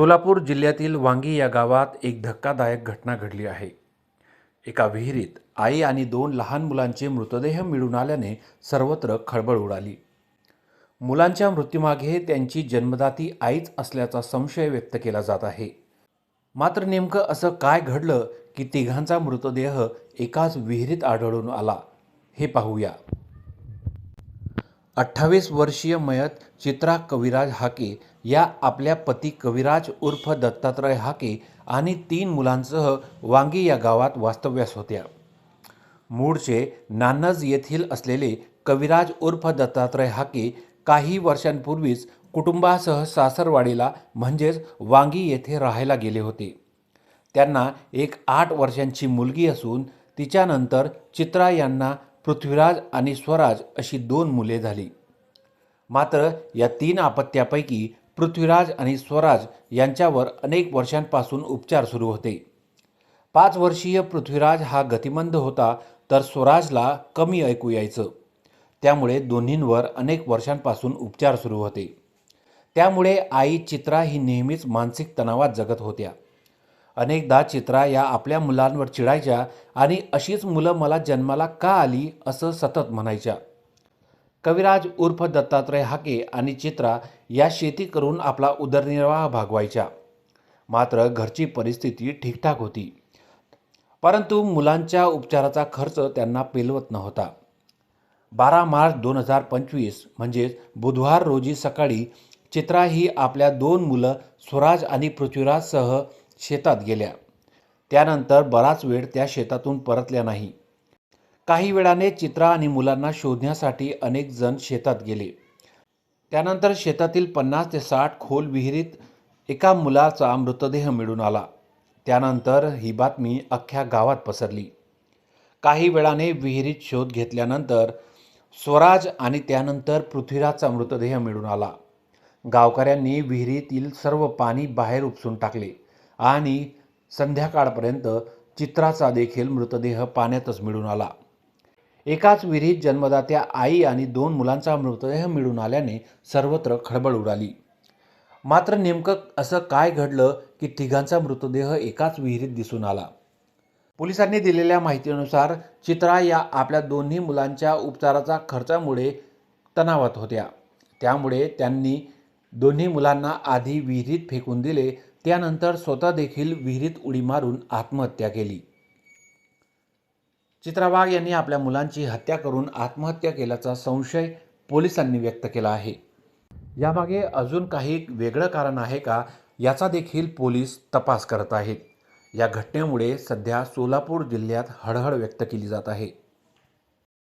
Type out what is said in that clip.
सोलापूर जिल्ह्यातील वांगी या गावात एक धक्कादायक घटना घडली आहे. एका विहिरीत आई आणि दोन लहान मुलांचे मृतदेह मिळून आल्याने सर्वत्र खळबळ उडाली. मुलांच्या मृत्यूमागे त्यांची जन्मदाती आईच असल्याचा संशय व्यक्त केला जात आहे. मात्र नेमकं असं काय घडलं की तिघांचा मृतदेह एकाच विहिरीत आढळून आला हे पाहूया. अठ्ठावीस वर्षीय मयत चित्रा कविराज हाके या आपल्या पती कविराज उर्फ दत्तात्रय हाके आणि तीन मुलांसह वांगी या गावात वास्तव्यास होत्या. मूळचे नानज येथील असलेले कविराज उर्फ दत्तात्रय हाके काही वर्षांपूर्वीच कुटुंबासह सासरवाडीला म्हणजेच वांगी येथे राहायला गेले होते. त्यांना एक आठ वर्षांची मुलगी असून तिच्यानंतर चित्रा यांना पृथ्वीराज आणि स्वराज अशी दोन मुले झाली. मात्र या तीन आपत्त्यापैकी पृथ्वीराज आणि स्वराज यांच्यावर अनेक वर्षांपासून उपचार सुरू होते. पाच वर्षीय पृथ्वीराज हा गतिमंद होता तर स्वराजला कमी ऐकू यायचं. त्यामुळे दोन्हींवर अनेक वर्षांपासून उपचार सुरू होते. त्यामुळे आई चित्रा ही नेहमीच मानसिक तणावात जगत होत्या. अनेकदा चित्रा या आपल्या मुलांवर चिडायच्या आणि अशीच मुलं मला जन्माला का आली असं सतत म्हणायच्या. कविराज उर्फ दत्तात्रय हाके आणि चित्रा या शेती करून आपला उदरनिर्वाह भागवायच्या. मात्र घरची परिस्थिती ठीकठाक होती. परंतु मुलांच्या उपचाराचा खर्च त्यांना पेलवत नव्हता. बारा मार्च दोन हजार पंचवीस म्हणजेच बुधवार रोजी सकाळी चित्रा ही आपल्या दोन मुलं स्वराज आणि पृथ्वीराजसह शेतात गेल्या. त्यानंतर बराच वेळ त्या शेतातून परतल्या नाही. काही वेळाने चित्रा आणि मुलांना शोधण्यासाठी अनेक जण शेतात गेले. त्यानंतर शेतातील पन्नास ते साठ खोल विहिरीत एका मुलाचा मृतदेह मिळून आला. त्यानंतर ही बातमी अख्ख्या गावात पसरली. काही वेळाने विहिरीत शोध घेतल्यानंतर स्वराज आणि त्यानंतर पृथ्वीराजचा मृतदेह मिळून आला. गावकऱ्यांनी विहिरीतील सर्व पाणी बाहेर उपसून टाकले. आणि संध्याकाळपर्यंत चित्राचा देखील मृतदेह पाण्यातच मिळून आला. एकाच विहिरीत जन्मदात्या आई आणि दोन मुलांचा मृतदेह मिळून आल्याने सर्वत्र खळबळ उडाली. मात्र नेमकं असं काय घडलं की तिघांचा मृतदेह एकाच विहिरीत दिसून आला. पोलिसांनी दिलेल्या माहितीनुसार चित्रा या आपल्या दोन्ही मुलांच्या उपचाराचा खर्चामुळे तणावात होत्या. त्यामुळे त्यांनी दोन्ही मुलांना आधी विहिरीत फेकून दिले त्यानंतर स्वतः देखील विहिरीत उडी मारून आत्महत्या केली. चित्रा वाघ यांनी आपल्या मुलांची हत्या करून आत्महत्या केल्याचा संशय पोलिसांनी व्यक्त केला आहे. यामागे अजून काही वेगळं कारण आहे का याचा देखील पोलीस तपास करत आहेत. या घटनेमुळे सध्या सोलापूर जिल्ह्यात हळहळ व्यक्त केली जात आहे.